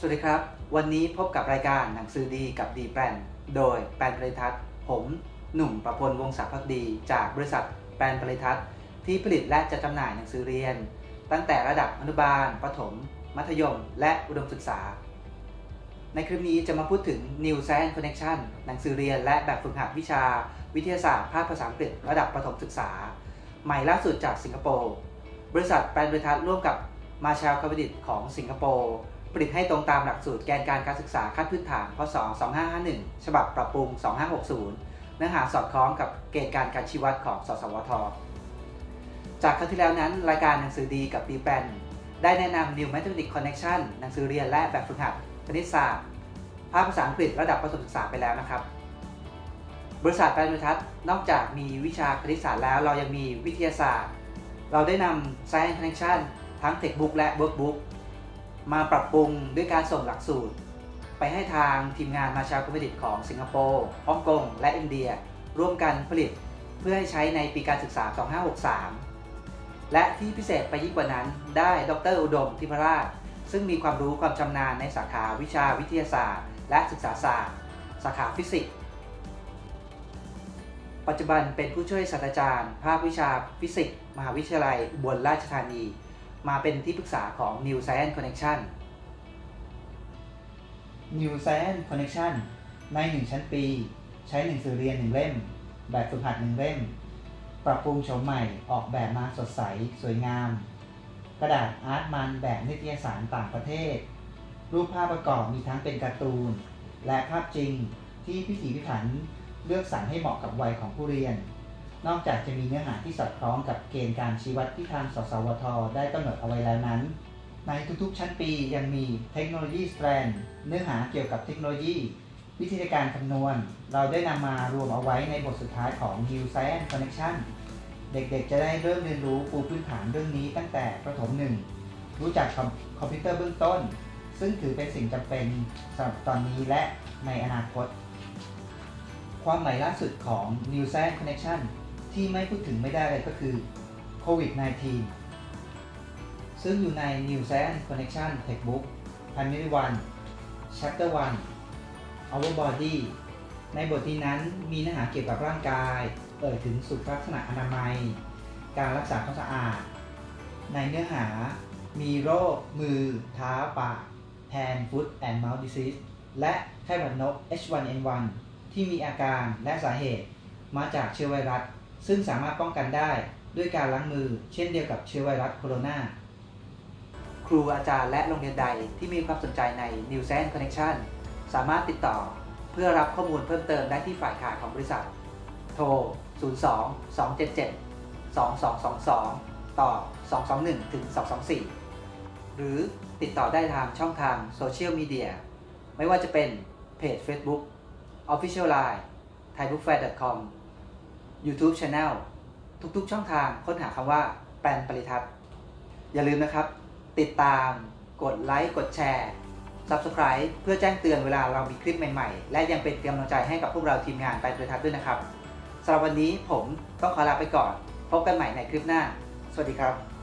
สวัสดีครับ วันนี้พบกับรายการหนังสือดีกับดีแปลนโดยแปลนปริทัศน์ผมหนุ่มประพลวงศักดิ์พักดี จากบริษัทแปลนปริทัศน์ที่ผลิตและจัดจำหน่ายหนังสือเรียน ตั้งแต่ระดับอนุบาล ประถม มัธยม และอุดมศึกษา ในคลิปนี้จะมาพูดถึง New Science Connection หนังสือเรียนและแบบฝึกหัดวิชา วิทยาศาสตร์ภาคภาษาอังกฤษระดับประถมศึกษา ใหม่ล่าสุดจากสิงคโปร์บริษัทแปลนบริทัศน์ร่วมกับมาช l ลคา d ดิตของสิงคโปร์ ลิตให้ตรงตามหลักสูตรแกนการการศึกษาขั้นพื้นฐาน พศ 2551 ฉบับปรับปรุง 2560 เนื้อหาสอดคล้องกับเกณฑ์การการชี้วัดของ สสวท จากครั้งที่แล้วนั้น รายการหนังสือดีกับดีแปนได้แนะนำ New Mathematics Connection หนังสือเรียนและแบบฝึกหัดคณิตศาสตร์ ภาคภาษาอังกฤษระดับประถมศึกษาไปแล้วนะครับ บริษัทแปนทัศน์นอกจากมีวิชาคณิตศาสตร์แล้วเรายังมีวิทยาศาสตร์ เราได้นำ Science Connection ทั้ง Textbook และ Workbook มาปรับปรุงด้วยการส่งหลักสูตร ไปให้ทางทีมงานมาชาคอมมิดิตของสิงคโปร์ฮ่องกงและอินเดีย ร่วมกันผลิตเพื่อให้ใช้ในปีการศึกษา 2563 และที่พิเศษไปยิ่งกว่านั้นได้ดรอุดมทิพราช ซึ่งมีความรู้ความชำนาญในสาขาวิชาวิทยาศาสตร์ และศึกษาศาสตร์ สาขาฟิสิกส์ ปัจจุบันเป็นผู้ช่วยศาสตราจารย์ ภาควิชาฟิสิกส์ มหาวิทยาลัยอุบลราชธานี มาเป็นที่ปรึกษาของ New Science Connection New Science Connection ใน1ชั้นปี ใช้หนังสือเรียน1เล่ม แบบฝึกหัด1เล่ม ปรับปรุงโฉมใหม่ออกแบบมาสดใส สวยงาม กระดาษอาร์ตมันแบบนิตยสารต่างประเทศ รูปภาพประกอบมีทั้งเป็นการ์ตูน และภาพจริงที่พิถีพิถันเลือกสรรให้เหมาะกับวัยของผู้เรียน นอกจากจะมีเนื้อหาที่สอดคล้องกับเกณฑ์การชี้วัดที่ทางสสวท ได้กำหนดเอาไว้แล้วนั้น ในทุกๆ ชั้นปียังมีเทคโนโลยีสแตรนเนื้อหาเกี่ยวกับเทคโนโลยี วิธีการคำนวณ เราได้นำมารวมเอาไว้ในบทสุดท้ายของ New Science Connection เด็กๆ จะได้เริ่มเรียนรู้ปูพื้นฐานเรื่องนี้ตั้งแต่ประถมหนึ่งรู้จักคอมคอมพิวเตอร์เบื้องต้น ซึ่งถือเป็นสิ่งจำเป็นสำหรับตอนนี้และในอนาคต ความใหม่ล่าสุดของ New Science Connection ที่ไม่พูดถึงไม่ได้เลยก็คือโควิด -19 ซึ่งอยู่ใน New Science Connection Textbook Primary 1 Chapter 1 Our Body ในบทนี้นั้นมีเนื้อหาเกี่ยวกับร่างกาย เอ่ยถึงสุขลักษณะอนามัย การรักษาความสะอาด ในเนื้อหามีโรค มือ เท้า ปาก Hand Foot and Mouth Disease และไข้หวัดนก H1N1 ที่มีอาการและสาเหตุมาจากเชื้อไวรัส ซึ่งสามารถป้องกันได้ด้วยการล้างมือ เช่นเดียวกับเชื้อไวรัสโคโรนาครูอาจารย์และโรงเรียนใดที่มีความสนใจใน New Science Connection สามารถติดต่อเพื่อรับข้อมูลเพิ่มเติมได้ที่ฝ่ายขายของบริษัท โทร 02 277 2222 ต่อ 221ถึง224 หรือติดต่อได้ทางช่องทางโซเชียลมีเดียไม่ว่าจะเป็นเพจ Facebook Official Line thaibookfair.com YouTube Channel ทุกๆช่องทางค้นหาคำว่าแปลนปริทัศน์อย่าลืมนะครับ ติดตามกดไลค์กดแชร์ Subscribe เพื่อแจ้งเตือนเวลาเรามีคลิปใหม่ๆ และยังเป็นกำลังใจให้กับพวกเราทีมงานแปลนปริทัศน์ด้วยนะครับสำหรับวันนี้ผมต้องขอลาไปก่อน พบกันใหม่ในคลิปหน้า สวัสดีครับ